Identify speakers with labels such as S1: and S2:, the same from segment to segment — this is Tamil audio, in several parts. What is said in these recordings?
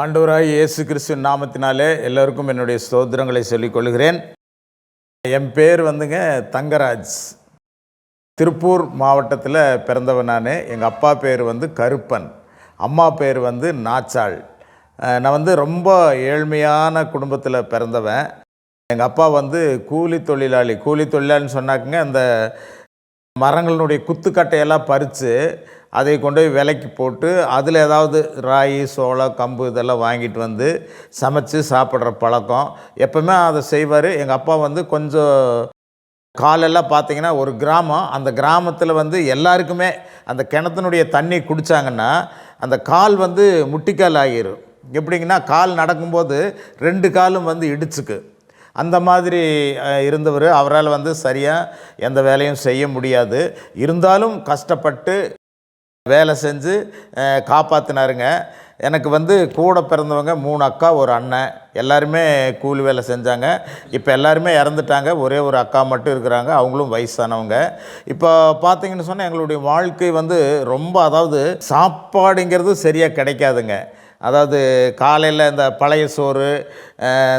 S1: ஆண்டவராய் இயேசு கிறிஸ்து நாமத்தினாலே எல்லோருக்கும் என்னுடைய ஸ்தோத்திரங்களை சொல்லிக் கொள்கிறேன் என் பேர் வந்துங்க தங்கராஜ். திருப்பூர் மாவட்டத்தில் பிறந்தவன் நான். எங்கள் அப்பா பேர் வந்து கருப்பன். அம்மா பேர் வந்து நாச்சாள். நான் வந்து ரொம்ப ஏழ்மையான குடும்பத்தில் பிறந்தவன். எங்கள் அப்பா வந்து கூலி தொழிலாளி. கூலி தொழிலாளின்னு சொன்னாக்குங்க அந்த மரங்களினுடைய குத்துக்கட்டையெல்லாம் பறித்து அதை கொண்டு போய் விலைக்கு போட்டு அதில் ஏதாவது ராகி சோளம் கம்பு இதெல்லாம் வாங்கிட்டு வந்து சமைச்சு சாப்பிட்ற பழக்கம். எப்பவுமே அதை செய்வார். எங்கள் அப்பா வந்து கொஞ்சம் காலெல்லாம் பார்த்தீங்கன்னா ஒரு கிராமம். அந்த கிராமத்தில் வந்து எல்லாருக்குமே அந்த கிணத்தினுடைய தண்ணி குடித்தாங்கன்னா அந்த கால் வந்து முட்டிக்கால் ஆகிரும். எப்படிங்கன்னா கால் நடக்கும்போது ரெண்டு காலும் வந்து இடிச்சுக்கு. அந்த மாதிரி இருந்தவர். அவரால் வந்து சரியாக எந்த வேலையும் செய்ய முடியாது. இருந்தாலும் கஷ்டப்பட்டு வேலை செஞ்சு காப்பாற்றினாருங்க எனக்கு வந்து கூட பிறந்தவங்க மூணு அக்கா ஒரு அண்ணன். எல்லாருமே கூலி வேலை செஞ்சாங்க. இப்போ எல்லாருமே இறந்துட்டாங்க. ஒரே ஒரு அக்கா மட்டும் இருக்கிறாங்க. அவங்களும் வயசானவங்க. இப்போ பார்த்தீங்கன்னு சொன்னால் எங்களுடைய வாழ்க்கை வந்து ரொம்ப அதாவது சாப்பாடுங்கிறது சரியாக கிடைக்காதுங்க. அதாவது காலையில் இந்த பழைய சோறு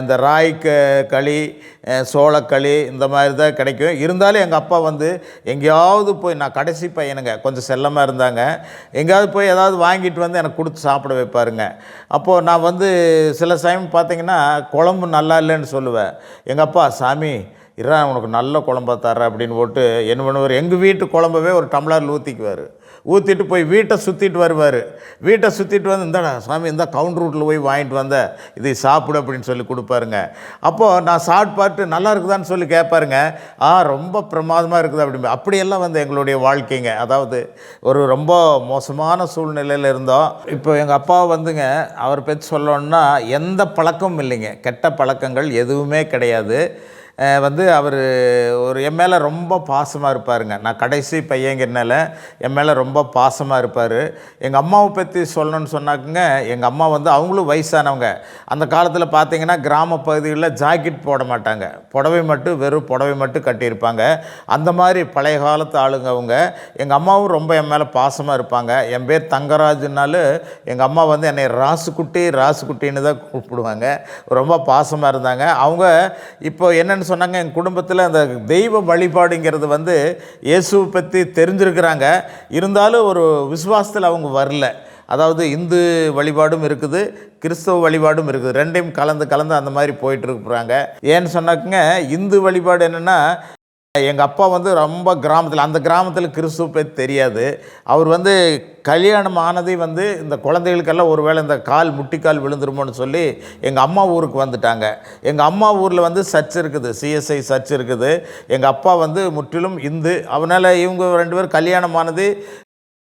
S1: இந்த ராய் க களி சோளக்களி இந்த மாதிரி தான் கிடைக்கும். இருந்தாலும் எங்கள் அப்பா வந்து எங்கேயாவது போய் நான் கடைசி பையனுங்க கொஞ்சம் செல்லமாக இருந்தாங்க. எங்கேயாவது போய் ஏதாவது வாங்கிட்டு வந்து எனக்கு கொடுத்து சாப்பிட வைப்பாருங்க. அப்போது நான் வந்து சில சமயம் பார்த்தீங்கன்னா குழம்பு நல்லா இல்லைன்னு சொல்லுவேன். எங்கள் அப்பா சாமி இரா உனக்கு நல்ல குழம்பா தர்றேன் அப்படின்னு போட்டு என்ன பண்ணுவார் எங்கள் வீட்டு குழம்பவே ஒரு டம்ளரில் ஊற்றிக்குவார் ஊற்றிட்டு போய் வீட்டை சுற்றிட்டு வருவார். வீட்டை சுற்றிட்டு வந்து இந்தாடா சாமி இந்த கவுண்டர் ரூட்டில் போய் வாங்கிட்டு வந்த. இதை சாப்பிடு அப்படின்னு சொல்லி கொடுப்பாருங்க. அப்போது நான் சாப்பிட்டு நல்லா இருக்குதான்னு சொல்லி கேட்பாருங்க ஆ ரொம்ப பிரமாதமாக இருக்குது அப்படி அப்படியெல்லாம் வந்து எங்களுடைய வாழ்க்கைங்க. அதாவது ஒரு ரொம்ப மோசமான சூழ்நிலையில் இருந்தோம். இப்போ எங்கள் அப்பா வந்துங்க அவர் பற்றி சொல்லணுன்னா எந்த பழக்கமும் இல்லைங்க. கெட்ட பழக்கங்கள் எதுவுமே கிடையாது. வந்து அவர் ஒரு என் மேலே ரொம்ப பாசமாக இருப்பாருங்க. நான் கடைசி பையங்கிறனால என் மேலே ரொம்ப பாசமாக இருப்பார். எங்கள் அம்மாவை பற்றி சொல்லணும்னு சொன்னாக்குங்க எங்கள் அம்மா வந்து அவங்களும் வயசானவங்க. அந்த காலத்தில் பார்த்தீங்கன்னா கிராம பகுதிகளில் ஜாக்கெட் போட மாட்டாங்க. புடவை மட்டும் வெறும் புடவை மட்டும் கட்டியிருப்பாங்க. அந்த மாதிரி பழைய காலத்து ஆளுங்க அவங்க. எங்கள் அம்மாவும் ரொம்ப என் மேலே பாசமாக இருப்பாங்க. என் பேர் தங்கராஜுனாலும் எங்கள் அம்மா வந்து என்னை ராசுக்குட்டி ராசுக்குட்டின்னு தான் கூப்பிடுவாங்க. ரொம்ப பாசமாக இருந்தாங்க. அவங்க இப்போ என்னென்னு சொன்னாங்க எங்கள் குடும்பத்தில் அந்த தெய்வ வழிபாடுங்கிறது வந்து இயேசுவை பற்றி தெரிஞ்சிருக்கிறாங்க. இருந்தாலும் ஒரு விசுவாசத்தில் அவங்க வரல. அதாவது இந்து வழிபாடும் இருக்குது கிறிஸ்தவ வழிபாடும் இருக்குது. ரெண்டையும் கலந்து கலந்து அந்த மாதிரி போயிட்டு இருக்கிறாங்க. ஏன்னு சொன்னாக்குங்க இந்து வழிபாடு என்னென்னா எங்கள் அப்பா வந்து ரொம்ப கிராமத்தில் அந்த கிராமத்தில் கிறிஸ்துவ தெரியாது. அவர் வந்து கல்யாணம் ஆனதே வந்து இந்த குழந்தைகளுக்கெல்லாம் ஒருவேளை இந்த கால் முட்டிக்கால் விழுந்துருமோன்னு சொல்லி எங்கள் அம்மா ஊருக்கு வந்துட்டாங்க. எங்கள் அம்மா ஊரில் வந்து சர்ச் இருக்குது சிஎஸ்ஐ சர்ச் இருக்குது. எங்கள் அப்பா வந்து முற்றிலும் இந்து. அவனால் இவங்க ரெண்டு பேரும் கல்யாணம் ஆனது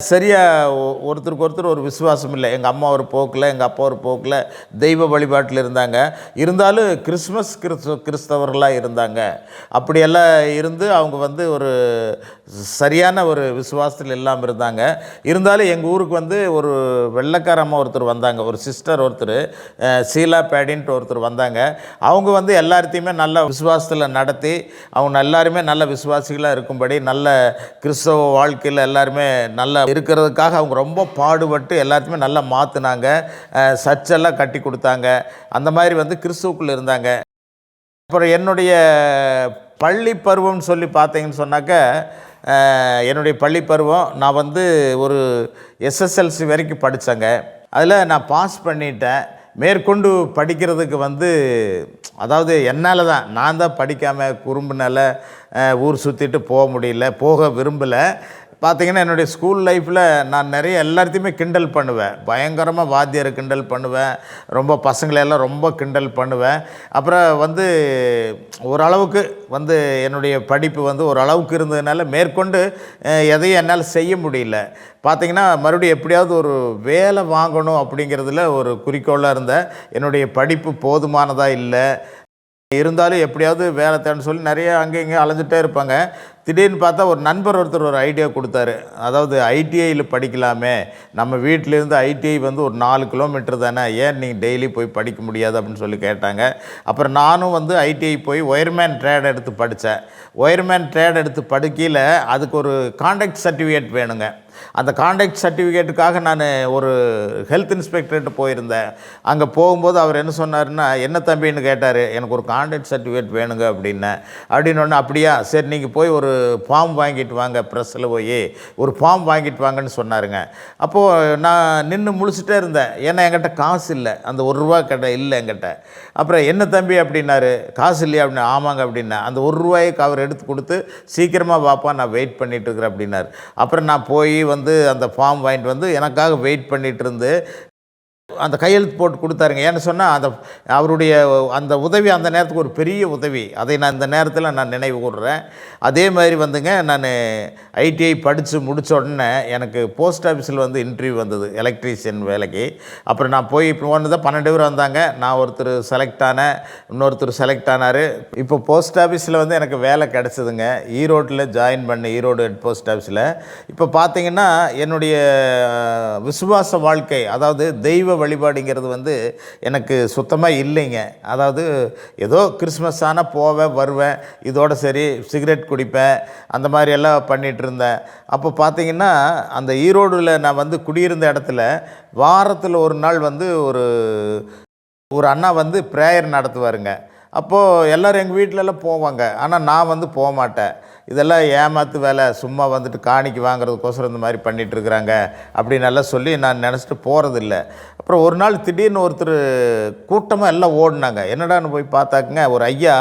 S1: சரியாக ஒருத்தருக்கு ஒருத்தர் ஒரு விசுவாசம் இல்லை. எங்கள் அம்மா ஒரு போக்கில் எங்கள் அப்பா ஒரு போக்கில் தெய்வ வழிபாட்டில் இருந்தாங்க. இருந்தாலும் கிறிஸ்மஸ் கிறிஸ்து கிறிஸ்தவர்களாக இருந்தாங்க. அப்படியெல்லாம் இருந்து அவங்க வந்து ஒரு சரியான ஒரு விசுவாசத்தில் இல்லாமல் இருந்தாங்க. இருந்தாலும் எங்கள் ஊருக்கு வந்து ஒரு வெள்ளைக்கார அம்மா ஒருத்தர் வந்தாங்க. ஒரு சிஸ்டர் ஒருத்தர் சீலா பேடின்ட்டு ஒருத்தர் வந்தாங்க. அவங்க வந்து எல்லாத்தையுமே நல்ல விசுவாசத்தில் நடத்தி அவங்க எல்லாருமே நல்ல விசுவாசிகளாக இருக்கும்படி நல்ல கிறிஸ்தவ வாழ்க்கையில் எல்லாருமே நல்ல இருக்கிறதுக்காக அவங்க ரொம்ப பாடுபட்டு எல்லாத்தையுமே நல்லா மாற்றினாங்க சர்ச்செல்லாம் கட்டி கொடுத்தாங்க. அந்த மாதிரி வந்து கிறிஸ்துவுக்குள்ளே இருந்தாங்க. அப்புறம் என்னுடைய பள்ளி பருவம்னு சொல்லி பார்த்தீங்கன்னு சொன்னாக்க என்னுடைய பள்ளி பருவம் நான் வந்து ஒரு எஸ்எஸ்எல்சி வரைக்கும் படித்தேங்க அதில் நான் பாஸ் பண்ணிட்டேன். மேற்கொண்டு படிக்கிறதுக்கு வந்து அதாவது என்னால் தான் நான் தான் படிக்காமல் குறும்புனால ஊர் சுற்றிட்டு போக முடியல போக விரும்பலை. பார்த்தீங்கன்னா என்னுடைய ஸ்கூல் லைஃப்பில் நான் நிறைய எல்லாத்தையுமே கிண்டல் பண்ணுவேன். பயங்கரமாக வாத்தியரை கிண்டல் பண்ணுவேன். ரொம்ப பசங்களையெல்லாம் ரொம்ப கிண்டல் பண்ணுவேன். அப்புறம் வந்து ஓரளவுக்கு வந்து என்னுடைய படிப்பு வந்து ஓரளவுக்கு இருந்ததுனால மேற்கொண்டு எதையும் என்னால் செய்ய முடியல. பார்த்தீங்கன்னா மறுபடியும் எப்படியாவது ஒரு வேலை வாங்கணும் அப்படிங்கிறதுல ஒரு குறிக்கோளாக இருந்தேன். என்னுடைய படிப்பு போதுமானதாக இல்லை. இருந்தாலும் எப்படியாவது வேலை தேன்னு சொல்லி நிறைய அங்கே இங்கே அலைஞ்சிட்டே இருப்பாங்க. திடீர்னு பார்த்தா ஒரு நண்பர் ஒருத்தர் ஒரு ஐடியா கொடுத்தாரு. அதாவது ஐடிஐயில் படிக்கலாமே. நம்ம வீட்டிலேருந்து ஐடிஐ வந்து ஒரு நாலு கிலோமீட்டர் தானே. ஏன் நீங்கள் டெய்லி போய் படிக்க முடியாது அப்படின்னு சொல்லி கேட்டாங்க. அப்புறம் நானும் வந்து ஐடிஐ போய் ஒயர்மேன் ட்ரேட் எடுத்து படித்தேன் ஒயர்மேன் ட்ரேட் எடுத்து படிக்கையில் அதுக்கு ஒரு கான்டாக்ட் சர்டிஃபிகேட் வேணுங்க. அந்த கான்டாக்ட் சர்டிஃபிகேட்டுக்காக நான் ஒரு ஹெல்த் இன்ஸ்பெக்டர்கிட்ட போயிருந்தேன். அங்கே போகும்போது அவர் என்ன சொன்னார்னா என்ன தம்பின்னு கேட்டார்? எனக்கு ஒரு கான்டாக்ட் சர்டிஃபிகேட் வேணுங்க அப்படின்னேன். அப்படின்னு ஒன்று அப்படியா சரி நீங்கள் போய் ஒரு ஃபார்ம் வாங்கிட்டு வாங்க ப்ரெஸ்ஸில் போய் ஒரு ஃபார்ம் வாங்கிட்டு வாங்கன்னு சொன்னாருங்க. அப்போது நான் நின்று முழிச்சிட்டே இருந்தேன். ஏன்னா என்கிட்ட காசு இல்லை. அந்த ஒரு ரூபா கடை இல்லை என்கிட்ட. அப்புறம் என்ன தம்பி? அப்படின்னாரு. காசு இல்லையா? அப்படின்னு ஆமாங்க அப்படின்னா அந்த ஒரு ரூபாய்க்கு அவர் எடுத்து கொடுத்து சீக்கிரமாக வாப்பா நான் வெயிட் பண்ணிகிட்டு இருக்கிறேன் அப்படின்னாரு. அப்புறம் நான் போய் வந்து அந்த ஃபார்ம் வாங்கிட்டு வந்து எனக்காக வெயிட் பண்ணிகிட்டு இருந்து அந்த கையெழுத்து போட்டு கொடுத்தாருங்க. ஏன்னு சொன்னால் அந்த அவருடைய அந்த உதவி அந்த நேரத்துக்கு ஒரு பெரிய உதவி. அதை நான் இந்த நேரத்தில் நான் நினைவு கூடுறேன் அதே மாதிரி வந்துங்க நான் ஐடிஐ படித்து முடித்த உடனே எனக்கு போஸ்ட் ஆஃபீஸில் வந்து இன்டர்வியூ வந்தது எலக்ட்ரீஷியன் வேலைக்கு. அப்புறம் நான் போய் இப்போ ஒன்று தான் பன்னெண்டு பேர் வந்தாங்க. நான் ஒருத்தர் செலக்ட் ஆனேன் இன்னொருத்தர் செலக்ட் ஆனார். இப்போ போஸ்ட் ஆஃபீஸில் வந்து எனக்கு வேலை கிடச்சிதுங்க. ஈரோட்டில் ஜாயின் பண்ண ஈரோடு ஹெட் போஸ்ட் ஆஃபீஸில் இப்போ பார்த்தீங்கன்னா என்னுடைய விசுவாச வாழ்க்கை அதாவது தெய்வ வழிபாடுங்கிறது வந்து எனக்கு சுத்தமாக இல்லைங்க. அதாவது ஏதோ கிறிஸ்மஸ் ஆனால் போவேன் வருவேன் இதோடு சரி சிகரெட் குடிப்பேன் அந்த மாதிரி எல்லாம் பண்ணிகிட்டு இருந்தேன் அப்போ பார்த்தீங்கன்னா அந்த ஈரோடில் நான் வந்து குடியிருந்த இடத்துல வாரத்தில் ஒரு நாள் வந்து ஒரு ஒரு அண்ணா வந்து ப்ரேயர் நடத்துவாருங்க. அப்போது எல்லோரும் எங்கள் வீட்டிலலாம் போவாங்க. ஆனால் நான் வந்து போக மாட்டேன். இதெல்லாம் ஏமாத்து வேலை சும்மா வந்துட்டு காணிக்கு வாங்குறதுக்கோசரம் இந்த மாதிரி பண்ணிகிட்டு இருக்கிறாங்க அப்படின்னு எல்லாம் சொல்லி நான் நினச்சிட்டு போகிறதில்ல அப்புறம் ஒரு நாள் திடீர்னு ஒருத்தர் கூட்டமாக எல்லாம் ஓடினாங்க. என்னடான்னு போய் பார்த்தாக்குங்க ஒரு ஐயா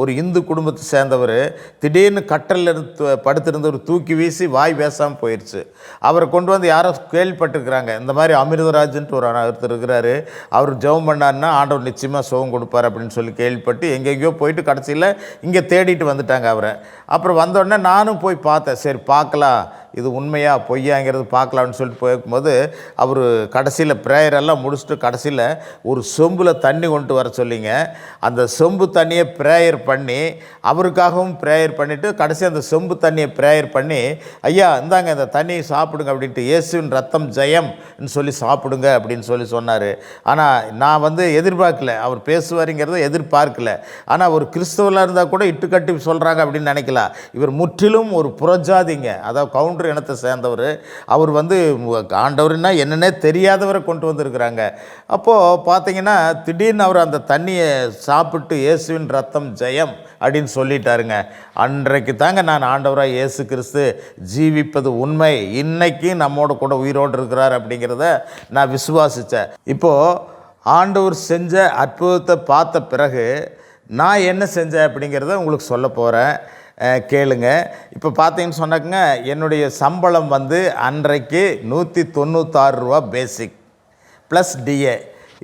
S1: ஒரு இந்து குடும்பத்தை சேர்ந்தவர் திடீர்னு கட்டலில் இருந்து படுத்திருந்தவர் தூக்கி வீசி வாய் பேசாமல் போயிடுச்சு அவரை கொண்டு வந்து யாரோ கேள்விப்பட்டிருக்கிறாங்க. இந்த மாதிரி அமிர்தராஜன்ட்டு ஒரு ஒருத்தர் இருக்கிறாரு. அவர் ஜெபம் பண்ணாருன்னா ஆண்டவர் நிச்சயமாக சுகம் கொடுப்பார் அப்படின்னு சொல்லி கேள்விப்பட்டு எங்கெங்கேயோ போயிட்டு கடைசியில் இங்கே தேடிட்டு வந்துட்டாங்க அவரை. அப்புறம் வந்தோடனே நானும் போய் பார்த்தேன். சரி பார்க்கலாம். இது உண்மையா பொய்யாங்கிறது பார்க்கலாம்னு சொல்லிட்டு போயிருக்கும்போது அவர் கடைசியில் ப்ரேயர் எல்லாம் முடிச்சுட்டு கடைசியில் ஒரு சொம்பில் தண்ணி கொண்டு வர சொல்லிங்க. அந்த சொம்பு தண்ணியை ப்ரேயர் பண்ணி அவருக்காகவும் ப்ரேயர் பண்ணிவிட்டு கடைசி அந்த சொம்பு தண்ணியை ப்ரேயர் பண்ணி ஐயா இந்தாங்க இந்த தண்ணியை சாப்பிடுங்க அப்படின்ட்டு இயேசுவின் ரத்தம் ஜெயம்னு சொல்லி சாப்பிடுங்க அப்படின்னு சொல்லி சொன்னார். ஆனால் நான் வந்து எதிர்பார்க்கல. அவர் பேசுவாருங்கிறத எதிர்பார்க்கல. ஆனால் ஒரு கிறிஸ்தவலாக இருந்தால் கூட இட்டுக்கட்டி சொல்கிறாங்க அப்படின்னு நினைக்கலாம் இவர் முற்றிலும் ஒரு புறஜாதிங்க. அதாவது கவுண்ட் கவுண்டர் இனத்தை சேர்ந்தவர். அவர் வந்து ஆண்டவர்னா என்னன்னே தெரியாதவரை கொண்டு வந்திருக்கிறாங்க. அப்போது பார்த்தீங்கன்னா திடீர்னு அவர் அந்த தண்ணியை சாப்பிட்டு இயேசுவின் ரத்தம் ஜெயம் அப்படின்னு சொல்லிட்டாருங்க. அன்றைக்கு தாங்க நான் ஆண்டவராக இயேசு கிறிஸ்து ஜீவிப்பது உண்மை. இன்னைக்கு நம்மோட கூட உயிரோடு இருக்கிறார் அப்படிங்கிறத நான் விசுவாசித்தேன் இப்போது ஆண்டவர் செஞ்ச அற்புதத்தை பார்த்த பிறகு நான் என்ன செஞ்சேன் அப்படிங்கிறத உங்களுக்கு சொல்ல போகிறேன் கேளுங்க. இப்போ பார்த்தீங்கன்னு சொன்னாக்கங்க என்னுடைய சம்பளம் வந்து அன்றைக்கு நூற்றி தொண்ணூத்தாறு ரூபா பேசிக் ப்ளஸ் டிஏ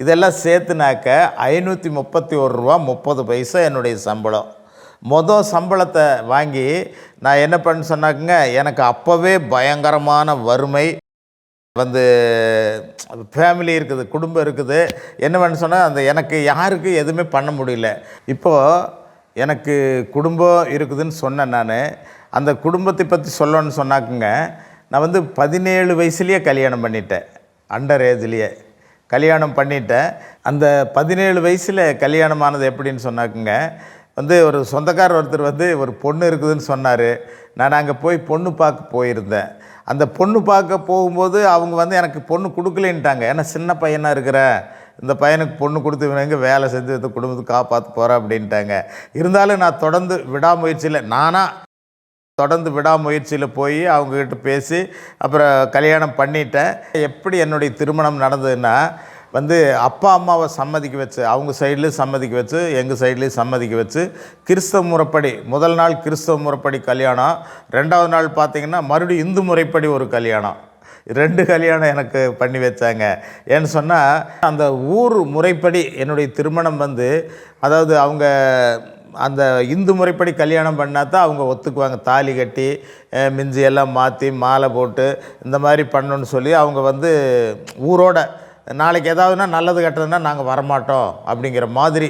S1: இதெல்லாம் சேர்த்துனாக்க ஐநூற்றி முப்பத்தி ஒரு ரூபா முப்பது பைசா என்னுடைய சம்பளம். மொதல் சம்பளத்தை வாங்கி நான் என்ன பண்ண சொன்னாக்குங்க எனக்கு அப்போவே பயங்கரமான வறுமை வந்து ஃபேமிலி இருக்குது குடும்பம் இருக்குது. என்ன பண்ண சொன்னால் அந்த எனக்கு யாருக்கும் எதுவுமே பண்ண முடியல. இப்போது எனக்கு குடும்பம் இருக்குதுன்னு சொன்னேன் நான். அந்த குடும்பத்தை பற்றி சொல்லணும்னு சொன்னாக்குங்க நான் வந்து பதினேழு வயசுலேயே கல்யாணம் பண்ணிட்டேன் அண்டர் ஏஜ்லேயே கல்யாணம் பண்ணிட்டேன். அந்த பதினேழு வயசில் கல்யாணம் ஆனது எப்படின்னு சொன்னாக்குங்க வந்து ஒரு சொந்தக்காரர் ஒருத்தர் வந்து ஒரு பொண்ணு இருக்குதுன்னு சொன்னார். நான் அங்கே போய் பொண்ணு பார்க்க போயிருந்தேன். அந்த பொண்ணு பார்க்க போகும்போது அவங்க வந்து எனக்கு பொண்ணு கொடுக்கலன்ட்டாங்க. ஏன்னா சின்ன பையனாக இருக்கிற? இந்த பையனுக்கு பொண்ணு கொடுத்து இவன் வேலை செஞ்சு இந்த குடும்பத்தை காப்பாற்ற போகிறேன் அப்படின்ட்டாங்க. இருந்தாலும் நான் தொடர்ந்து விடாமுயற்சியில் நானாக தொடர்ந்து விடாமுயற்சியில் போய் அவங்கக்கிட்ட பேசி அப்புறம் கல்யாணம் பண்ணிட்டேன். எப்படி என்னுடைய திருமணம் நடந்ததுன்னா வந்து அப்பா அம்மாவை சம்மதிக்க வச்சு அவங்க சைட்லேயும் சம்மதிக்க வச்சு எங்கள் சைட்லேயும் சம்மதிக்க வச்சு கிறிஸ்தவ முறைப்படி முதல் நாள் கிறிஸ்தவ முறைப்படி கல்யாணம் ரெண்டாவது நாள் பார்த்திங்கன்னா மறுபடியும் இந்து முறைப்படி ஒரு கல்யாணம். ரெண்டு கல்யாணம் எனக்கு பண்ணி வச்சாங்க. ஏன்னு சொன்னால் அந்த ஊர் முறைப்படி என்னுடைய திருமணம் வந்து அதாவது அவங்க அந்த இந்து முறைப்படி கல்யாணம் பண்ணால் தான் அவங்க ஒத்துக்குவாங்க. தாலி கட்டி மிஞ்சி எல்லாம் மாற்றி மாலை போட்டு இந்த மாதிரி பண்ணணும்னு சொல்லி அவங்க வந்து ஊரோட நாளைக்கு ஏதாவதுனா நல்லது கெட்டதுன்னா நாங்கள் வரமாட்டோம் அப்படிங்கிற மாதிரி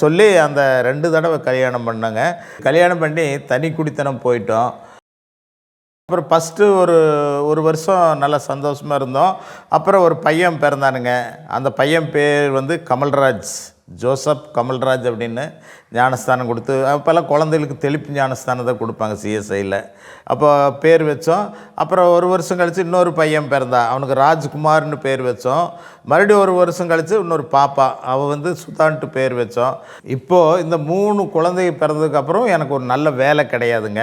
S1: சொல்லி அந்த ரெண்டு தடவை கல்யாணம் பண்ணாங்க. கல்யாணம் பண்ணி தனி குடித்தனம் போயிட்டோம். அப்புறம் ஃபஸ்ட்டு ஒரு ஒரு வருஷம் நல்லா சந்தோஷமாக இருந்தோம். அப்புறம் ஒரு பையன் பிறந்தானுங்க. அந்த பையன் பேர் வந்து கமல்ராஜ் ஜோசப் கமல்ராஜ் அப்படின்னு. ஞானஸ்தானம் கொடுத்து அப்போல்லாம் குழந்தைகளுக்கு தெளிப்பு ஞானஸ்தானம் தான் கொடுப்பாங்க சிஎஸ்ஐயில் அப்போ பேர் வச்சோம். அப்புறம் ஒரு வருஷம் கழித்து இன்னொரு பையன் பிறந்தான் அவனுக்கு ராஜ்குமார்னு பேர் வச்சோம். மறுபடியும் ஒரு வருஷம் கழித்து இன்னொரு பாப்பா. அவள் வந்து சுதான்ட்டு பேர் வச்சோம். இப்போது இந்த மூணு குழந்தை பிறந்ததுக்கப்புறம் எனக்கு ஒரு நல்ல வேலை கிடையாதுங்க.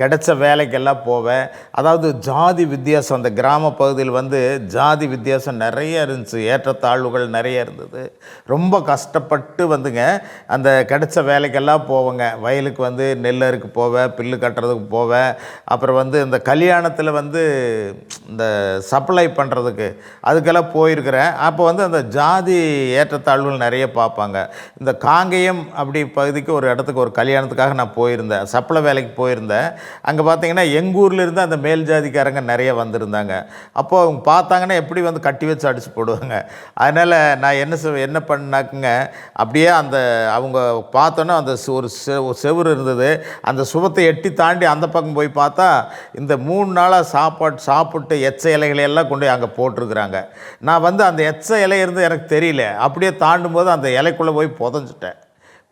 S1: கிடைச்ச வேலைக்கெல்லாம் போவேன். அதாவது ஜாதி வித்தியாசம் அந்த கிராம பகுதியில் வந்து ஜாதி வித்தியாசம் நிறைய இருந்துச்சு. ஏற்றத்தாழ்வுகள் நிறைய இருந்தது. ரொம்ப கஷ்டப்பட்டு வந்துங்க அந்த கிடைச்ச வேலைக்கெல்லாம் போவேங்க. வயலுக்கு வந்து நெல் அறுக்கு போவேன் பில்லு கட்டுறதுக்கு போவேன் அப்புறம் வந்து இந்த கல்யாணத்தில் வந்து இந்த சப்ளை பண்ணுறதுக்கு அதுக்கெல்லாம் போயிருக்கிறேன். அப்போ வந்து அந்த ஜாதி ஏற்றத்தாழ்வுகள் நிறைய பார்ப்பாங்க. இந்த காங்கேயம் அப்படி பகுதிக்கு ஒரு இடத்துக்கு ஒரு கல்யாணத்துக்காக நான் போயிருந்தேன். சப்ளை வேலைக்கு போயிருந்தேன். அங்கே பார்த்தீங்கன்னா எங்கள் ஊரில் இருந்து அந்த மேல் ஜாதிக்காரங்க நிறைய வந்திருந்தாங்க. அப்போது அவங்க பார்த்தாங்கன்னா எப்படி வந்து கட்டி வச்சு அடிச்சு போடுவாங்க. அதனால் நான் என்ன என்ன பண்ணாக்குங்க? அப்படியே அந்த அவங்க பார்த்து பார்த்தோன்னே அந்த ஒரு செ ஒரு செவுரு இருந்தது. அந்த சுவத்தை எட்டி தாண்டி அந்த பக்கம் போய் பார்த்தா இந்த மூணு நாளாக சாப்பாடு சாப்பிட்டு எச்ச இலைகளை எல்லாம் கொண்டு போய் அங்கே போட்டிருக்கிறாங்க. நான் வந்து அந்த எச்ச இலை இருந்து எனக்கு தெரியல. அப்படியே தாண்டும் போது அந்த இலைக்குள்ளே போய் புதஞ்சிட்டேன்.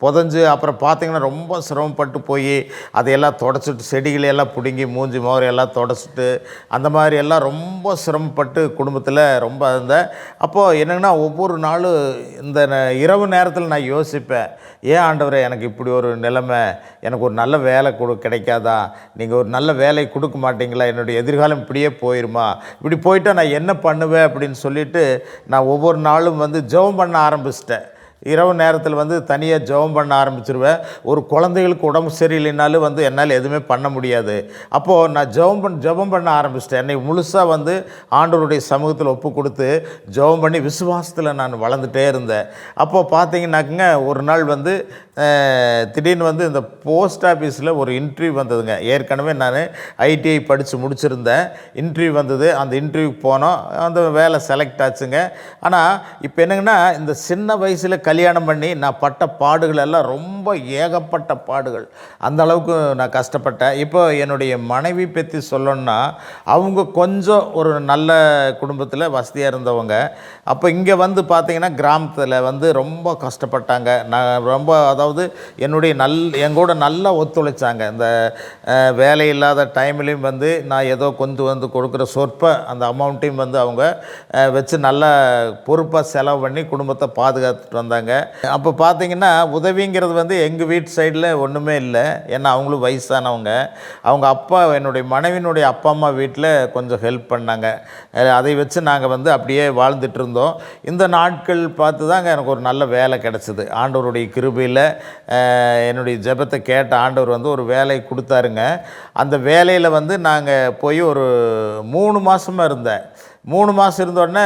S1: புதஞ்சு அப்புறம் பார்த்தீங்கன்னா ரொம்ப சிரமப்பட்டு போய் அதையெல்லாம் தொடச்சிட்டு செடிகளையெல்லாம் பிடுங்கி மூஞ்சி மோரை எல்லாம் தொடச்சிட்டு அந்த மாதிரி எல்லாம் ரொம்ப சிரமப்பட்டு குடும்பத்தில் ரொம்ப இருந்தேன் அப்போது என்னங்கன்னா ஒவ்வொரு நாளும் இந்த ந- இரவு நேரத்தில் நான் யோசிப்பேன் ஏன் ஆண்டவரை எனக்கு இப்படி ஒரு நிலைமை எனக்கு ஒரு நல்ல வேலை கொடு கிடைக்காதா? நீங்கள் ஒரு நல்ல வேலை கொடுக்க மாட்டீங்களா? என்னுடைய எதிர்காலம் இப்படியே போயிருமா? இப்படி போயிட்டா நான் என்ன பண்ணுவேன்? அப்படின்னு சொல்லிட்டு நான் ஒவ்வொரு நாளும் வந்து ஜெபம் பண்ண ஆரம்பிச்சிட்டேன். இரவு நேரத்தில் வந்து தனியாக ஜெபம் பண்ண ஆரம்பிச்சிருவேன். ஒரு குழந்தைகளுக்கு உடம்பு சரியில்லைனாலும் வந்து என்னால் எதுவுமே பண்ண முடியாது. அப்போது நான் ஜெபம் பண்ண ஜெபம் பண்ண ஆரம்பிச்சிட்டேன். என்னை முழுசாக வந்து ஆண்டவருடைய சமூகத்தில் ஒப்பு கொடுத்து ஜெபம் பண்ணி விசுவாசத்தில் நான் வளர்ந்துட்டே இருந்தேன். அப்போது பார்த்தீங்கன்னாக்குங்க ஒரு நாள் வந்து திடீர்னு வந்து இந்த போஸ்ட் ஆஃபீஸில் ஒரு இன்டர்வியூ வந்ததுங்க. ஏற்கனவே நான் ஐடிஐ படித்து முடிச்சிருந்தேன். இன்டர்வியூ வந்தது. அந்த இன்டர்வியூக்கு போனோம். அந்த வேலை செலக்ட் ஆச்சுங்க. ஆனால் இப்போ என்னங்கன்னா இந்த சின்ன வயசில் கல்யாணம் பண்ணி நான் பட்ட பாடுகள் எல்லாம் ரொம்ப ஏகப்பட்ட பாடுகள். அந்த அளவுக்கு நான் கஷ்டப்பட்டேன். இப்போ என்னுடைய மனைவி பற்றி சொல்லணும்னா அவங்க கொஞ்சம் ஒரு நல்ல குடும்பத்தில் வசதியாக இருந்தவங்க. அப்போ இங்கே வந்து பார்த்தீங்கன்னா கிராமத்தில் வந்து ரொம்ப கஷ்டப்பட்டாங்க. நான் ரொம்ப அதாவது என்னுடைய நல் என் கூட நல்லா ஒத்துழைச்சாங்க. இந்த வேலை இல்லாத டைம்லேயும் வந்து நான் ஏதோ கொஞ்சம் வந்து கொடுக்குற சொற்ப அந்த அமௌண்ட்டையும் வந்து அவங்க வச்சு நல்லா பொறுப்பாக செலவு பண்ணி குடும்பத்தை பாதுகாத்துட்டு வந்தாங்க. அப்போ பார்த்தீங்கன்னா உதவிங்கிறது வந்து எங்கள் வீட்டு சைடில் ஒன்றுமே இல்லை. ஏன்னா அவங்களும் வயசானவங்க. அவங்க அப்பா என்னுடைய மனைவியினுடைய அப்பா அம்மா வீட்டில் கொஞ்சம் ஹெல்ப் பண்ணாங்க. அதை வச்சு நாங்கள் வந்து அப்படியே வாழ்ந்துட்டு இருந்தோம். இந்த நாட்கள் பார்த்து தாங்க எனக்கு ஒரு நல்ல வேலை கிடச்சிது. ஆண்டவருடைய கிருபையில் என்னுடைய ஜெபத்தை கேட்ட ஆண்டவர் வந்து ஒரு வேலை கொடுத்தாருங்க. அந்த வேலையில் வந்து நாங்கள் போய் ஒரு மூணு மாதமாக இருந்தேன். மூணு மாதம் இருந்தோடனே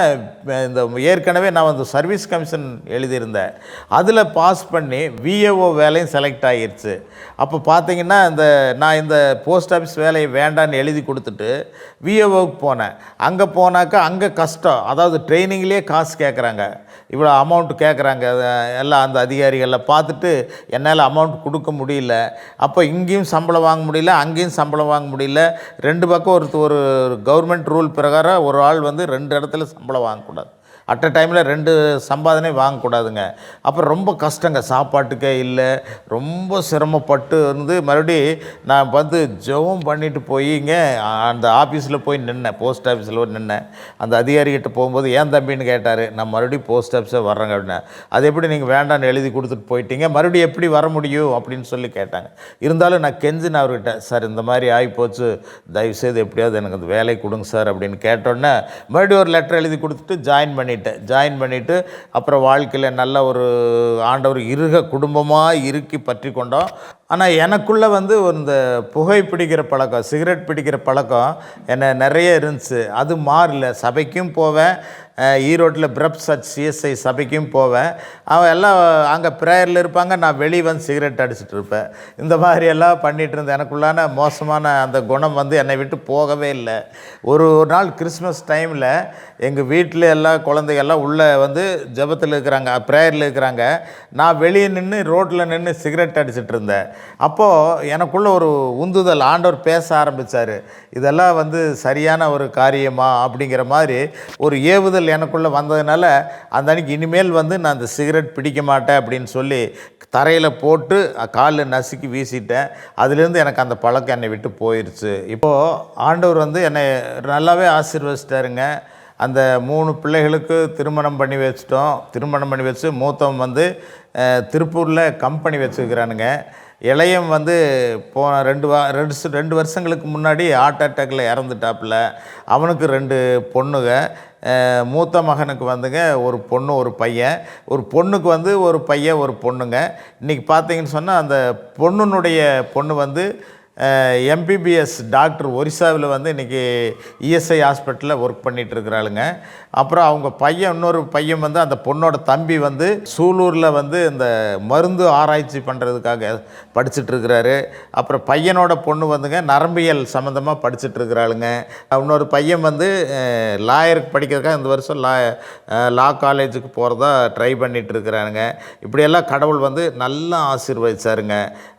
S1: இந்த ஏற்கனவே நான் வந்து சர்வீஸ் கமிஷன் எழுதியிருந்தேன் அதில் பாஸ் பண்ணி விஏஓ வேலையும் செலக்ட் ஆகிருச்சு அப்போ பார்த்தீங்கன்னா இந்த நான் இந்த போஸ்ட் ஆஃபீஸ் வேலையை வேண்டான்னு எழுதி கொடுத்துட்டு விஏஓவுக்கு போனேன். அங்கே போனாக்கா அங்கே கஷ்டம். அதாவது ட்ரைனிங்லேயே காசு கேட்குறாங்க இவ்வளோ அமௌண்ட் கேட்குறாங்க எல்லாம் அந்த அதிகாரிகளில் பார்த்துட்டு என்னால் அமௌண்ட் கொடுக்க முடியல. அப்போ இங்கேயும் சம்பளம் வாங்க முடியல அங்கேயும் சம்பளம் வாங்க முடியல. ரெண்டு பக்கம் ஒரு ஒரு கவர்மெண்ட் ரூல் பிரகாரம் ஒரு ஆள் வந்து ரெண்டு இடத்துல சம்பளம் வாங்கக்கூடாது. அட் அ டைமில் ரெண்டு சம்பாதனை வாங்கக்கூடாதுங்க. அப்புறம் ரொம்ப கஷ்டங்க சாப்பாட்டுக்கே இல்லை. ரொம்ப சிரமப்பட்டு இருந்து மறுபடி நான் வந்து ஜெபம் பண்ணிட்டு போயிங்க. அந்த ஆஃபீஸில் போய் நின்னேன் போஸ்ட் ஆஃபீஸில் போய் நின்னேன். அந்த அதிகாரிகிட்ட போகும்போது ஏன் தம்பின்னு கேட்டார். நான் மறுபடியும் போஸ்ட் ஆஃபீஸே வர்றேங்க அப்படின்னா அது எப்படி நீங்கள் வேண்டாம்னு எழுதி கொடுத்துட்டு போயிட்டீங்க? மறுபடியும் எப்படி வர முடியும்? அப்படின்னு சொல்லி கேட்டாங்க. இருந்தாலும் நான் கெஞ்சினேன் அவர்கிட்ட. சார் இந்த மாதிரி ஆகிப்போச்சு தயவுசெய்து எப்படியாவது எனக்கு அந்த வேலை கொடுங்க சார் அப்படின்னு கேட்டோன்னே மறுபடியும் ஒரு லெட்டர் எழுதி கொடுத்துட்டு ஜாயின் பண்ணி பண்ணிட்டேன் ஜாயின் பண்ணிவிட்டு அப்புறம் வாழ்க்கையில் நல்ல ஒரு ஆண்டவர் இருக குடும்பமாக இறுக்கி பற்றி கொண்டோம். ஆனால் எனக்குள்ளே வந்து ஒரு இந்த புகை பிடிக்கிற பழக்கம் சிகரெட் பிடிக்கிற பழக்கம் என்ன நிறைய இருந்துச்சு. அது மாறல. சபைக்கும் போவேன். ஈரோட்டில் பிரப் சச் சிஎஸ்ஐ சபைக்கும் போவேன். அவன் எல்லாம் அங்கே ப்ரேயரில் இருப்பாங்க. நான் வெளியே வந்து சிகரெட் அடிச்சிட்டு இருப்பேன். இந்த மாதிரி எல்லாம் பண்ணிகிட்டு இருந்தேன். எனக்குள்ளான மோசமான அந்த குணம் வந்து என்னை விட்டு போகவே இல்லை. ஒரு ஒரு நாள் கிறிஸ்மஸ் டைமில் எங்கள் வீட்டில் எல்லாம் குழந்தைகள்லாம் உள்ளே வந்து ஜெபத்தில் இருக்கிறாங்க ப்ரேயரில் இருக்கிறாங்க. நான் வெளியே நின்று ரோட்டில் நின்று சிகரெட் அடிச்சிட்டு இருந்தேன். அப்போது எனக்குள்ள ஒரு உந்துதல் ஆண்டவர் பேச ஆரம்பித்தார் இதெல்லாம் வந்து சரியான ஒரு காரியமா அப்படிங்கிற மாதிரி ஒரு ஏவுதல் எனக்குள்ளே வந்ததுனால அந்த அன்னைக்கு இனிமேல் வந்து நான் அந்த சிகரெட் பிடிக்க மாட்டேன் அப்படின்னு சொல்லி தரையில் போட்டு காலில் நசுக்கி வீசிட்டேன். அதுலேருந்து எனக்கு அந்த பழக்கம் என்னை விட்டு போயிடுச்சு இப்போது ஆண்டவர் வந்து என்னை நல்லாவே ஆசீர்வதிச்சிட்டாருங்க அந்த மூணு பிள்ளைகளுக்கு திருமணம் பண்ணி வச்சிட்டோம். திருமணம் பண்ணி வச்சு மூத்தவன் வந்து திருப்பூரில் கம்பெனி வச்சுருக்கிறானுங்க. இளையம் வந்து போன ரெண்டு வா ரெண்டு ரெண்டு வருஷங்களுக்கு முன்னாடி ஹார்ட் அட்டாக்கில் இறந்துட்டாப்புல. அவனுக்கு ரெண்டு பொண்ணுங்க. மூத்த மகனுக்கு வந்துங்க ஒரு பொண்ணு ஒரு பையன். ஒரு பொண்ணுக்கு வந்து ஒரு பையன் ஒரு பொண்ணுங்க. இன்றைக்கி பார்த்தீங்கன்னு சொன்னால் அந்த பொண்ணுனுடைய பொண்ணு வந்து எம்பிபிஎஸ் டாக்டர் ஒரிசாவில் வந்து இன்றைக்கி இஎஸ்ஐ ஹாஸ்பிட்டலில் ஒர்க் பண்ணிட்டு இருக்கிறாளுங்க அப்புறம் அவங்க பையன் இன்னொரு பையன் வந்து அந்த பொண்ணோட தம்பி வந்து சூலூரில் வந்து இந்த மருந்து ஆராய்ச்சி பண்ணுறதுக்காக படிச்சுட்ருக்கிறாரு அப்புறம் பையனோட பொண்ணு வந்துங்க நரம்பியல் சம்மந்தமாக படிச்சிட்டுருக்குறாளுங்க. இன்னொரு பையன் வந்து லாயருக்கு படிக்கிறதுக்காக இந்த வருஷம் லா லா காலேஜுக்கு போகிறதா ட்ரை பண்ணிகிட்ருக்குறானுங்க இப்படியெல்லாம் கடவுள் வந்து நல்லா ஆசீர்வதிச்சாருங்க.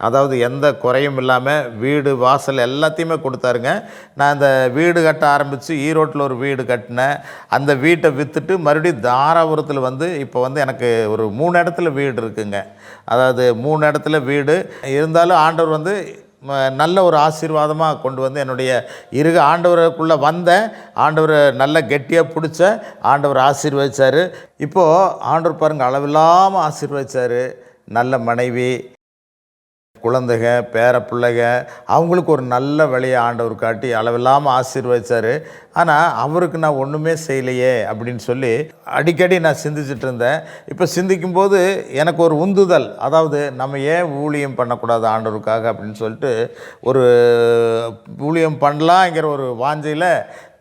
S1: அதாவது எந்த குறையும் இல்லாமல் வீடு வாசல் எல்லாத்தையுமே கொடுத்தாருங்க. நான் அந்த வீடு கட்ட ஆரம்பித்து ஈரோட்டில் ஒரு வீடு கட்டினேன். அந்த வீட்டை விற்றுட்டு மறுபடியும் தாராபுரத்தில் வந்து இப்போ வந்து எனக்கு ஒரு மூணு இடத்துல வீடு இருக்குங்க. அதாவது மூணு இடத்துல வீடு. இருந்தாலும் ஆண்டவர் வந்து நல்ல ஒரு ஆசீர்வாதமாக கொண்டு வந்து என்னுடைய இருக ஆண்டவருக்குள்ளே வந்தேன். ஆண்டவரை நல்ல கெட்டியாக பிடிச்ச ஆண்டவர் ஆசீர்வதிச்சார். இப்போது ஆண்டவர் பாருங்கள் அளவில்லாமல் ஆசீர்வதிச்சார். நல்ல மனைவி குழந்தைங்க பேர பிள்ளைங்க அவங்களுக்கு ஒரு நல்ல வழியை ஆண்டவர் காட்டி அளவில்லாமல் ஆசீர்வதிச்சார். ஆனால் அவருக்கு நான் ஒன்றுமே செய்யலையே அப்படின்னு சொல்லி அடிக்கடி நான் சிந்திச்சுட்டு இருந்தேன். இப்போ சிந்திக்கும்போது எனக்கு ஒரு உந்துதல் அதாவது நம்ம ஏன் ஊழியம் பண்ணக்கூடாது ஆண்டவருக்காக அப்படின்னு சொல்லிட்டு ஒரு ஊழியம் பண்ணலாங்கிற ஒரு வாஞ்சையில்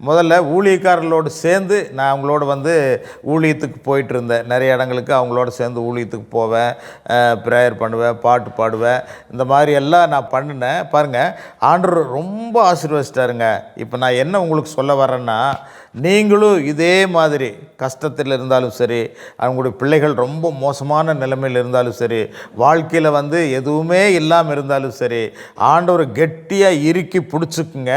S1: முதல்ல ஊழியக்காரர்களோடு சேர்ந்து நான் அவங்களோட வந்து ஊழியத்துக்கு போயிட்டு இருந்தேன் நிறைய இடங்களுக்கு அவங்களோட சேர்ந்து ஊழியத்துக்கு போவேன் ப்ரேயர் பண்ணுவேன் பாட்டு பாடுவேன். இந்த மாதிரி எல்லாம் நான் பண்ணினேன். பாருங்கள் ஆண்டவர் ரொம்ப ஆசீர்வதிச்சிட்டாருங்க. இப்போ நான் என்ன உங்களுக்கு சொல்ல வரேன்னா நீங்களும் இதே மாதிரி கஷ்டத்தில் இருந்தாலும் சரி அவங்களுடைய பிள்ளைகள் ரொம்ப மோசமான நிலைமையில் இருந்தாலும் சரி வாழ்க்கையில் வந்து எதுவுமே இல்லாமல் இருந்தாலும் சரி ஆண்டவர் கெட்டியாக இறுக்கி பிடிச்சிக்குங்க.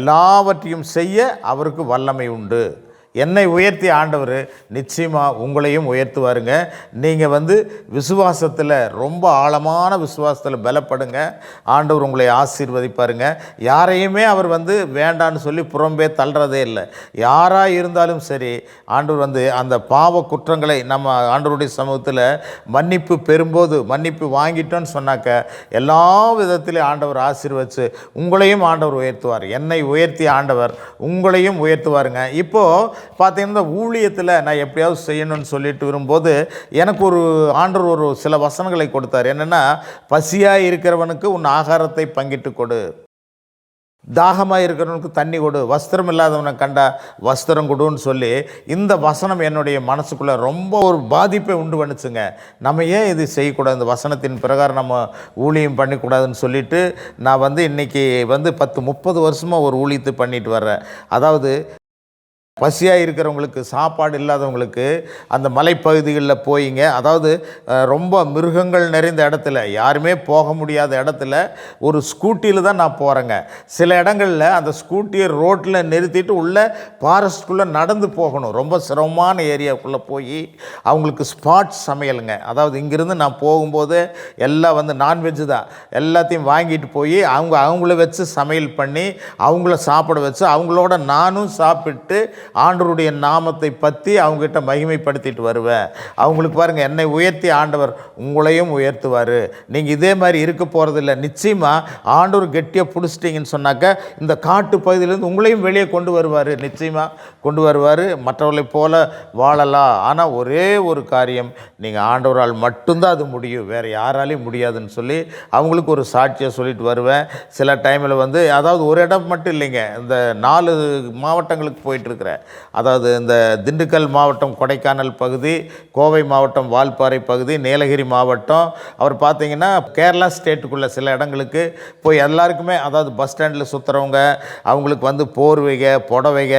S1: எல்லாவற்றையும் செய்ய அவருக்கு வல்லமை உண்டு. என்னை உயர்த்தி ஆண்டவர் நிச்சயமாக உங்களையும் உயர்த்துவாருங்க. நீங்கள் வந்து விசுவாசத்தில் ரொம்ப ஆழமான விசுவாசத்தில் பலப்படுங்க. ஆண்டவர் உங்களை ஆசீர்வதிப்பாருங்க. யாரையுமே அவர் வந்து வேண்டான்னு சொல்லி புறம்பே தள்ளுறதே இல்லை. யாராக இருந்தாலும் சரி ஆண்டவர் வந்து அந்த பாவ குற்றங்களை நம்ம ஆண்டவருடைய சமூகத்தில் மன்னிப்பு பெறும்போது மன்னிப்பு வாங்கிட்டோன்னு சொன்னாக்க எல்லா விதத்திலையும் ஆண்டவர் ஆசீர்வச்சு உங்களையும் ஆண்டவர் உயர்த்துவார். என்னை உயர்த்தி ஆண்டவர் உங்களையும் உயர்த்துவாருங்க. இப்போது பார்த்தீங்கன்னா ஊழியத்தில் நான் எப்படியாவது செய்யணும்னு சொல்லிட்டு வரும்போது எனக்கு ஒரு ஆண்டர் ஒரு சில வசனங்களை கொடுத்தார். என்னென்னா பசியாக இருக்கிறவனுக்கு உன் ஆகாரத்தை பங்கிட்டு கொடு. தாகமாக இருக்கிறவனுக்கு தண்ணி கொடு. வஸ்திரம் இல்லாதவனை கண்டா வஸ்திரம் கொடுன்னு சொல்லி இந்த வசனம் என்னுடைய மனசுக்குள்ளே ரொம்ப ஒரு பாதிப்பை உண்டு பண்ணுச்சுங்க. நம்ம ஏன் இது செய்யக்கூடாது? இந்த வசனத்தின் பிரகாரம் நம்ம ஊழியம் பண்ணிக்கூடாதுன்னு சொல்லிட்டு நான் வந்து இன்றைக்கி வந்து பத்து முப்பது வருஷமாக ஒரு ஊழியத்தை பண்ணிட்டு வர்றேன். அதாவது பசியாக இருக்கிறவங்களுக்கு சாப்பாடு இல்லாதவங்களுக்கு அந்த மலைப்பகுதிகளில் போயிங்க. அதாவது ரொம்ப மிருகங்கள் நிறைந்த இடத்துல யாருமே போக முடியாத இடத்துல ஒரு ஸ்கூட்டியில் தான் நான் போகிறேங்க சில இடங்களில் அந்த ஸ்கூட்டியை ரோட்டில் நிறுத்திட்டு உள்ளே ஃபாரஸ்ட்குள்ளே நடந்து போகணும். ரொம்ப சிரமமான ஏரியாவுக்குள்ளே போய் அவங்களுக்கு ஸ்பாட் சமையலுங்க. அதாவது இங்கேருந்து நான் போகும்போது எல்லாம் வந்து நான்வெஜ்ஜு தான். எல்லாத்தையும் வாங்கிட்டு போய் அவங்க அவங்கள வச்சு சமையல் பண்ணி அவங்கள சாப்பிட வச்சு அவங்களோட நானும் சாப்பிட்டு ஆண்டவருடைய நாமத்தை பற்றி அவங்ககிட்ட மகிமைப்படுத்திட்டு வருவேன் அவங்களுக்கு பாருங்கள் என்னை உயர்த்தி ஆண்டவர் உங்களையும் உயர்த்துவார். நீங்கள் இதே மாதிரி இருக்க போகிறதில்ல நிச்சயமாக ஆண்டவர் கெட்டியாக பிடிச்சிட்டிங்கன்னு சொன்னாக்க இந்த காட்டு பகுதியிலேருந்து உங்களையும் வெளியே கொண்டு வருவார். நிச்சயமாக கொண்டு வருவார். மற்றவர்களைப் போல வாழலாம். ஆனால் ஒரே ஒரு காரியம் நீங்கள் ஆண்டவரால் மட்டும்தான் அது முடியும். வேறு யாராலையும் முடியாதுன்னு சொல்லி அவங்களுக்கு ஒரு சாட்சியை சொல்லிட்டு வருவேன் சில டைமில் வந்து அதாவது ஒரு இடம் மட்டும் இல்லைங்க. இந்த நாலு மாவட்டங்களுக்கு போயிட்டுருக்கிறேன் அதாவது இந்த திண்டுக்கல் மாவட்டம் கொடைக்கானல் பகுதி கோவை மாவட்டம் வால்பாறை பகுதி நீலகிரி மாவட்டம். அவர் பார்த்தீங்கன்னா கேரளா ஸ்டேட்டுக்குள்ளே சில இடங்களுக்கு போய் எல்லாருக்குமே அதாவது பஸ் ஸ்டாண்டில் சுற்றுறவங்க அவங்களுக்கு வந்து போர்வைக புடவைக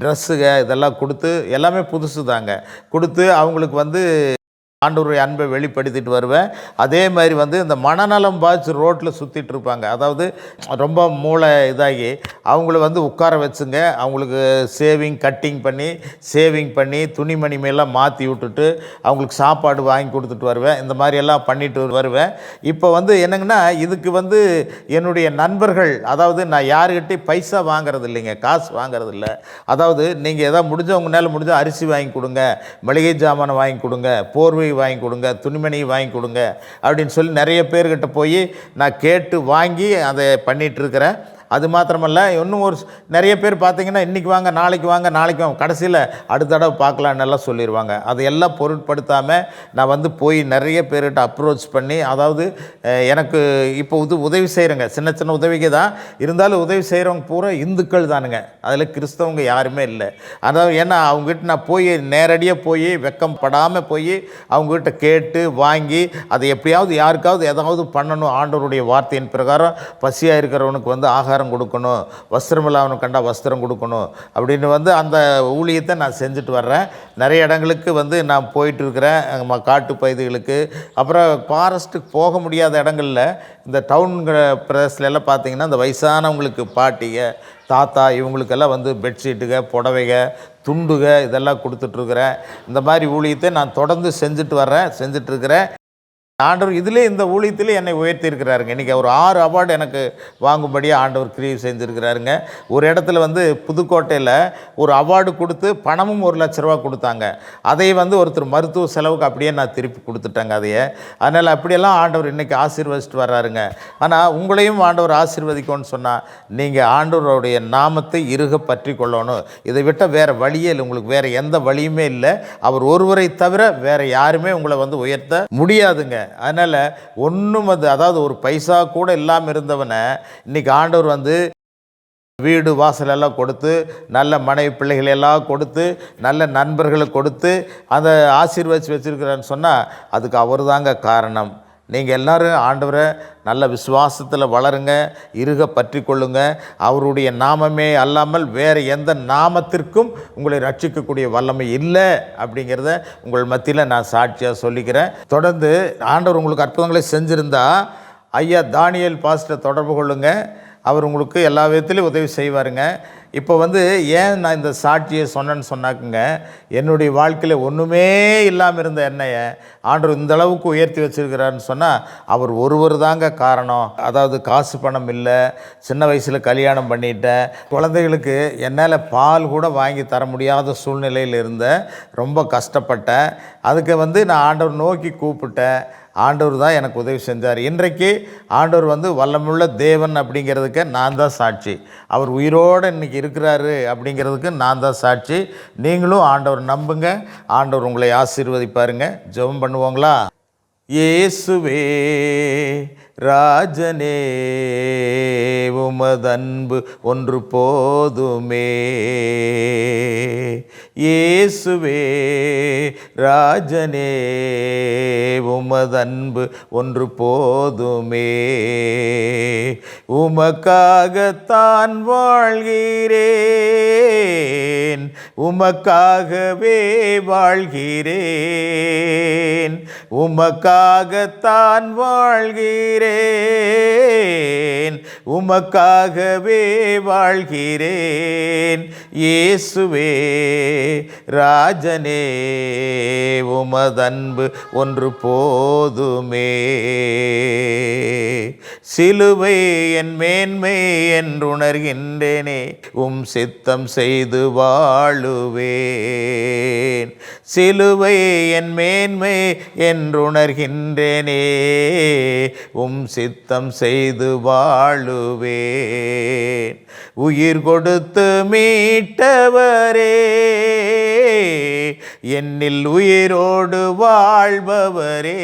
S1: ட்ரெஸ்ஸுக இதெல்லாம் கொடுத்து எல்லாமே புதுசு தாங்க கொடுத்து அவங்களுக்கு வந்து ஆண்டோருடைய அன்பை வெளிப்படுத்திட்டு வருவேன். அதே மாதிரி வந்து இந்த மனநலம் பாதிச்சு ரோட்டில் சுற்றிட்டு இருப்பாங்க. அதாவது ரொம்ப மூளை இதாகி அவங்கள வந்து உட்கார வச்சுங்க. அவங்களுக்கு சேவிங் கட்டிங் பண்ணி சேவிங் பண்ணி துணிமணி மேலாம் மாற்றி விட்டுட்டு அவங்களுக்கு சாப்பாடு வாங்கி கொடுத்துட்டு வருவேன். இந்த மாதிரி எல்லாம் பண்ணிட்டு வருவேன். இப்போ வந்து என்னங்கன்னா இதுக்கு வந்து என்னுடைய நண்பர்கள் அதாவது நான் யாருக்கிட்டையும் பைசா வாங்குறது இல்லைங்க காசு வாங்குறது இல்லை. அதாவது நீங்கள் எதாவது முடிஞ்ச உங்களால் முடிஞ்ச அரிசி வாங்கி கொடுங்க மளிகை ஜாமானை வாங்கி கொடுங்க போர்வை வாங்கி கொடுங்க துணிமணி வாங்கி கொடுங்க அப்படின்னு சொல்லி நிறைய பேர்கிட்ட போய் நான் கேட்டு வாங்கி அதை பண்ணிகிட்ருக்கிறேன் அது மாத்திரமல்ல இன்னும் ஒரு நிறைய பேர் பார்த்தீங்கன்னா இன்றைக்கி வாங்க நாளைக்கு வாங்க நாளைக்கு வாங்க கடைசியில் அடுத்த தடவை பார்க்கலான்னு எல்லாம் சொல்லிடுவாங்க அதையெல்லாம் பொருட்படுத்தாமல் நான் வந்து போய் நிறைய பேர்கிட்ட அப்ரோச் பண்ணி அதாவது எனக்கு இப்போ உது உதவி செய்கிறேங்க சின்ன சின்ன உதவிக்கு தான் இருந்தாலும் உதவி செய்கிறவங்க பூரா இந்துக்கள் தானுங்க. அதில் கிறிஸ்தவங்க யாருமே இல்லை. அதாவது ஏன்னா அவங்ககிட்ட நான் போய் நேரடியாக போய் வெக்கம் படாமல் போய் அவங்ககிட்ட கேட்டு வாங்கி அதை எப்படியாவது யாருக்காவது ஏதாவது பண்ணணும் ஆண்டவருடைய வார்த்தையின் பிரகாரம் பசியாக இருக்கிறவனுக்கு வந்து ஆகாரம் கொடுக்கணும். வஸ்திரம் இல்லாமல் கண்டால் வஸ்திரம் கொடுக்கணும். அப்படின்னு வந்து அந்த ஊழியத்தை நான் செஞ்சுட்டு வர்றேன். நிறைய இடங்களுக்கு வந்து நான் போயிட்டு இருக்கிறேன் காட்டு பகுதிகளுக்கு. அப்புறம் ஃபாரஸ்ட்டுக்கு போக முடியாத இடங்களில் இந்த டவுன் பிரதேசத்துல எல்லாம் பார்த்தீங்கன்னா இந்த வயசானவங்களுக்கு பாட்டிக தாத்தா இவங்களுக்கெல்லாம் வந்து பெட்ஷீட்டுக புடவைக துண்டுக இதெல்லாம் கொடுத்துட்ருக்குறேன். இந்த மாதிரி ஊழியத்தை நான் தொடர்ந்து செஞ்சுட்டு வர்றேன். செஞ்சிட்ருக்கிறேன் ஆண்டவர் இதிலே இந்த ஊழியத்திலே என்னை உயர்த்தியிருக்கிறாருங்க. இன்றைக்கி ஒரு ஆறு அவார்டு எனக்கு வாங்கும்படியாக ஆண்டவர் கிரியை செஞ்சுருக்கிறாருங்க ஒரு இடத்துல வந்து புதுக்கோட்டையில் ஒரு அவார்டு கொடுத்து பணமும் ஒரு லட்ச ரூபா கொடுத்தாங்க. அதை வந்து ஒருத்தர் மருத்துவ செலவுக்கு அப்படியே நான் திருப்பி கொடுத்துட்டேங்க அதையே. அதனால் அப்படியெல்லாம் ஆண்டவர் இன்றைக்கி ஆசீர்வதிச்சிட்டு வர்றாருங்க ஆனால் உங்களையும் ஆண்டவர் ஆசீர்வதிக்கும்னு சொன்னால் நீங்கள் ஆண்டவருடைய நாமத்தை இறுக பற்றி கொள்ளணும். இதை விட்ட வேறு வழியே இல்லை. உங்களுக்கு வேறு எந்த வழியுமே இல்லை. அவர் ஒருவரை தவிர வேறு யாருமே உங்களை வந்து உயர்த்த முடியாதுங்க. அதனால் ஒன்றும் அது அதாவது ஒரு பைசா கூட இல்லாமல் இருந்தவனை இன்றைக்கி ஆண்டவர் வந்து வீடு வாசல் எல்லாம் கொடுத்து நல்ல மனைவி பிள்ளைகளை எல்லாம் கொடுத்து நல்ல நண்பர்களை கொடுத்து அந்த ஆசீர்வதிச்சு வச்சுருக்கிறான்னு சொன்னால் அதுக்கு அவர் தாங்க காரணம். நீங்கள் எல்லாரும் ஆண்டவரை நல்ல விசுவாசத்தில் வளருங்க இருக பற்றி கொள்ளுங்க அவருடைய நாமமே அல்லாமல் வேறு எந்த நாமத்திற்கும் உங்களை ரட்சிக்கக்கூடிய வல்லமை இல்லை அப்படிங்கிறத உங்கள் மத்தியில் நான் சாட்சியாக சொல்லிக்கிறேன். தொடர்ந்து ஆண்டவர் உங்களுக்கு அற்புதங்களை செஞ்சுருந்தா ஐயா தானியல் பாஸ்ட்டை தொடர்பு கொள்ளுங்கள் அவர் உங்களுக்கு எல்லா விதத்துலையும் உதவி செய்வாருங்க. இப்போ வந்து ஏன் நான் இந்த சாட்சியை சொன்னேன்னு சொன்னாக்குங்க என்னுடைய வாழ்க்கையில் ஒன்றுமே இல்லாமல் இருந்த என்னைய ஆண்டவர் இந்த அளவுக்கு உயர்த்தி வச்சிருக்கிறாருன்னு சொன்னால் அவர் ஒருவர் தாங்க காரணம். அதாவது காசு பணம் இல்லை சின்ன வயசில் கல்யாணம் பண்ணிட்டேன் குழந்தைகளுக்கு என்னால் பால் கூட வாங்கி தர முடியாத சூழ்நிலையில் இருந்தேன் ரொம்ப கஷ்டப்பட்டேன் அதுக்கு வந்து நான் ஆண்டவர் நோக்கி கூப்பிட்டேன். ஆண்டவர் தான் எனக்கு உதவி செஞ்சார். இன்றைக்கு ஆண்டவர் வந்து வல்லமுள்ள தேவன் அப்படிங்கிறதுக்கு நான் தான் சாட்சி. அவர் உயிரோடு இன்னைக்கு இருக்கிறாரு அப்படிங்கிறதுக்கு நான் தான் சாட்சி. நீங்களும் ஆண்டவர் நம்புங்க. ஆண்டவர் உங்களை ஆசீர்வதிப்பாருங்க. ஜெபம் பண்ணுவோங்களா? இயேசுவே ராஜனே உமதன்பு ஒன்று போதுமே. இயேசுவே ராஜனே உமதன்பு ஒன்று போதுமே. உமக்காகத்தான் வாழ்கிறேன் உமக்காகவே வாழ்கிறேன். உமக்காகத்தான் வாழ்கிறேன் உமக்காகவே வாழ்கிறேன். இயேசுவே ராஜனே உமதன்பு ஒன்று போதுமே. சிலுவை என் மேன்மை என்றுணர்கின்றேனே உம் சித்தம் செய்து வாழுவேன். சிலுவை என் மேன்மை என்றுணர்கின்றேனே உம் சித்தம் செய்து வாழுவேன். உயிர் கொடுத்து மீட்டவரே என்னில் உயிரோடு வாழ்பவரே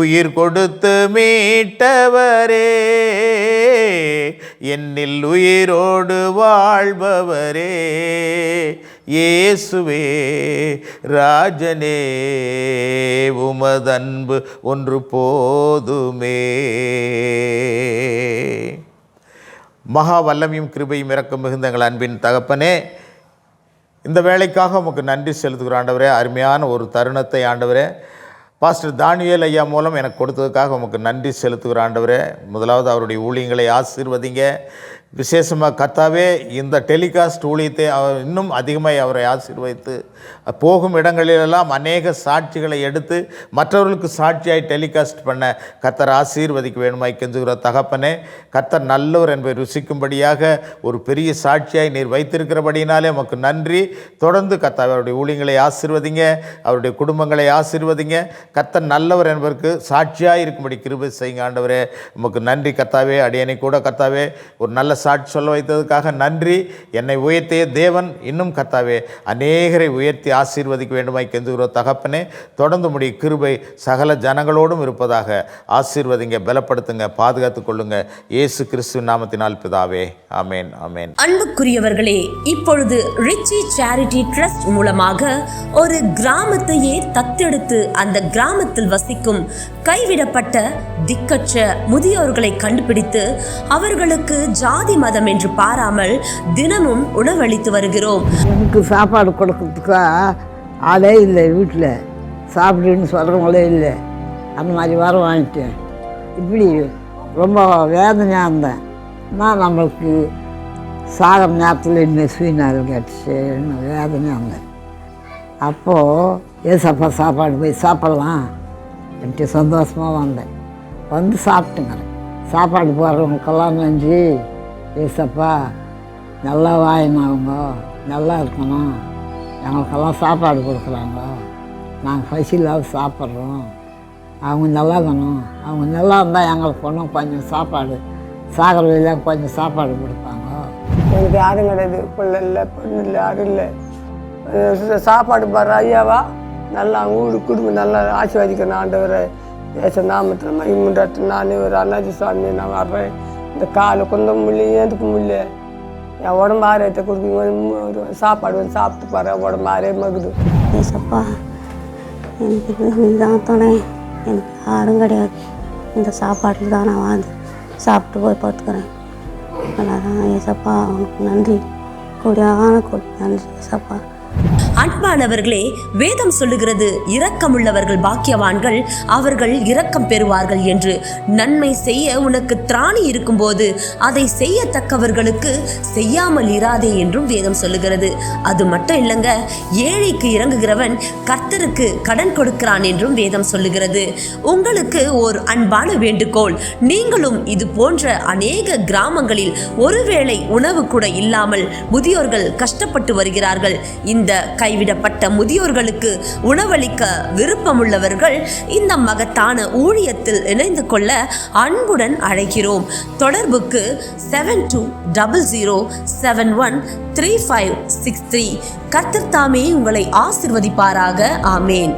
S1: உயிர் கொடுத்து மீட்டவரே என்னில் உயிரோடு வாழ்பவரே. இயேசுவே ராஜனே உமதன்பு ஒன்று போதுமே. மகா வல்லமையும் கிருபையும் இறக்கம் மிகுந்த எங்கள் அன்பின் தகப்பனே இந்த வேலைக்காக உமக்கு நன்றி செலுத்துகிற ஆண்டவரே. அருமையான ஒரு தருணத்தை ஆண்டவரே. பாஸ்டர் தானியல் ஐயா மூலம் எனக்கு கொடுத்ததுக்காக உமக்கு நன்றி செலுத்துகிற ஆண்டவரே. முதலாவது அவருடைய ஊழியங்களை ஆசீர்வதிங்க. விசேஷமாக கர்த்தாவே இந்த டெலிகாஸ்ட் ஊழியத்தை அவர் இன்னும் அதிகமாக அவரை ஆசீர்வதித்து போகும் இடங்களிலெல்லாம் அநேக சாட்சிகளை எடுத்து மற்றவர்களுக்கு சாட்சியாய் டெலிகாஸ்ட் பண்ண கத்தர் ஆசீர்வதிக்க வேணுமாய் கெஞ்சுகிற தகப்பனே கத்தர் நல்லவர் என்பதை ருசிக்கும்படியாக ஒரு பெரிய சாட்சியாய் நீர் வைத்திருக்கிறபடினாலே உமக்கு நன்றி. தொடர்ந்து கர்த்தாவே அவருடைய ஊழியங்களை ஆசீர்வதிங்க அவருடைய குடும்பங்களை ஆசீர்வதிங்க. கத்தர் நல்லவர் என்பதற்கு சாட்சியாக இருக்கும்படி கிருபை செய்யுங்க ஆண்டவரே. உமக்கு நன்றி கத்தாவே அடியனை கூட கத்தாவே. ஒரு நல்ல சாட்சி சொல்ல வைத்ததுக்காக நன்றி. என்னை உயர்த்திய தேவன் இன்னும் கர்த்தாவே அநேகரை உயர்த்தி ஆசீர்வதிக்க வேண்டுமாய் கெந்துகிற தகப்பனே தொடர்ந்து முடி கிருபை சகல ஜனங்களோடும் இருப்பதாக ஆசீர்வதிங்க பலப்படுத்துங்க பாதுகாத்துக் கொள்ளுங்க. இயேசு கிறிஸ்து நாமத்தினால் பிதாவே அமேன் அமேன்
S2: அன்புக்குரியவர்களே இப்பொழுது ரிச்சி சேரிட்டி ட்ரஸ்ட் மூலமாக ஒரு கிராமத்தையே தத்தெடுத்து அந்த கிராமத்தில் வசிக்கும் கைவிடப்பட்ட திக்கற்ற முதியோர்களை கண்டுபிடித்து அவர்களுக்கு ஜாதி மதம் என்று பாராமல் தினமும் உணவளித்து வருகிறோம்.
S3: எனக்கு சாப்பாடு கொடுக்கறதுக்கு ஆளே இல்லை வீட்டில். சாப்பிடுன்னு சொல்கிறவங்களே இல்லை. அந்த மாதிரி வர வாங்கிட்டேன். இப்படி ரொம்ப வேதனையாக இருந்தேன். நான் நம்மளுக்கு சாகிற நேரத்தில் இன்னும் சுயநாள் கிடச்சின்னு வேதனையாக இருந்தேன். அப்போது ஏசப்பா சாப்பாடு போய் சாப்பிட்லாம். என்கிட்ட சந்தோஷமாக வந்தேன். வந்து சாப்பிட்டுங்கிறேன் சாப்பாடு போடுறவங்களுக்கெல்லாம் நன்றி. ஏசப்பா நல்லா வாயினாங்க நல்லா இருக்கணும். எங்களுக்கெல்லாம் சாப்பாடு கொடுக்குறாங்க. நாங்கள் பசியில்லாத சாப்பிட்றோம். அவங்க நல்லா இருக்கணும். அவங்க நல்லா இருந்தால் எங்களுக்கு ஒன்றும் கொஞ்சம் சாப்பாடு சாகர வழியில் கொஞ்சம் சாப்பாடு கொடுப்பாங்க.
S4: எங்களுக்கு யாரும் கிடையாது. பிள்ளை இல்லை பொண்ணு இல்லை யாரும் இல்லை. சாப்பாடு போடுற ஐயாவா? நல்லா ஊடு குடும்பம் நல்லா ஆசீர்வாதிக்கணும் ஆண்டவரை. ஏச நாமத்தில் மகிமுண்டாட்டு நான் ஒரு அண்ணாஜி சுவாமி நான் வர்றேன் இந்த காலை கொஞ்சம் முடியல ஏந்துக்க முடியல என் உடம்பு ஆரோக்கியத்தை கொடுக்குங்க ஒரு சாப்பாடு வந்து சாப்பிட்டு பாரு உடம்பு ஆரே மகுது
S5: ஏசப்பா எனக்கு இதுதான் துணை. எனக்கு யாரும் கிடையாது. இந்த சாப்பாட்டில் தான் நான் வாழ்ந்து சாப்பிட்டு போய் பார்த்துக்கிறேன். அதனால் ஏசப்பா உனக்கு நன்றி. கொடியான கொடி. நன்றி ஏசப்பா.
S2: அன்பானவர்களே வேதம் சொல்லுகிறது இரக்கமுள்ளவர்கள் பாக்கியவான்கள் அவர்கள் இரக்கம் பெறுவார்கள் என்று. நன்மை செய்ய உனக்கு திராணி இருக்கும்போது அதை செய்யத்தக்கவர்களுக்கு செய்யாமல் இராதே என்றும் வேதம் சொல்லுகிறது. அது மட்டும் இல்லைங்க ஏழைக்கு இறங்குகிறவன் கர்த்தருக்கு கடன் கொடுக்கிறான் என்றும் வேதம் சொல்லுகிறது. உங்களுக்கு ஒரு அன்பான வேண்டுகோள் நீங்களும் இது போன்ற அநேக கிராமங்களில் ஒருவேளை உணவு கூட இல்லாமல் முதியோர்கள் கஷ்டப்பட்டு வருகிறார்கள். இந்த கை கைவிடப்பட்ட முதியோர்களுக்கு உணவளிக்க விருப்பமுள்ளவர்கள் இந்த மகத்தான ஊழியத்தில் இணைந்து கொள்ள அன்புடன் அழைக்கிறோம். தொடர்புக்கு seven two double zero seven one three five six three கத்திர்தாமே உங்களை ஆசிர்வதிப்பாராக. ஆமேன்.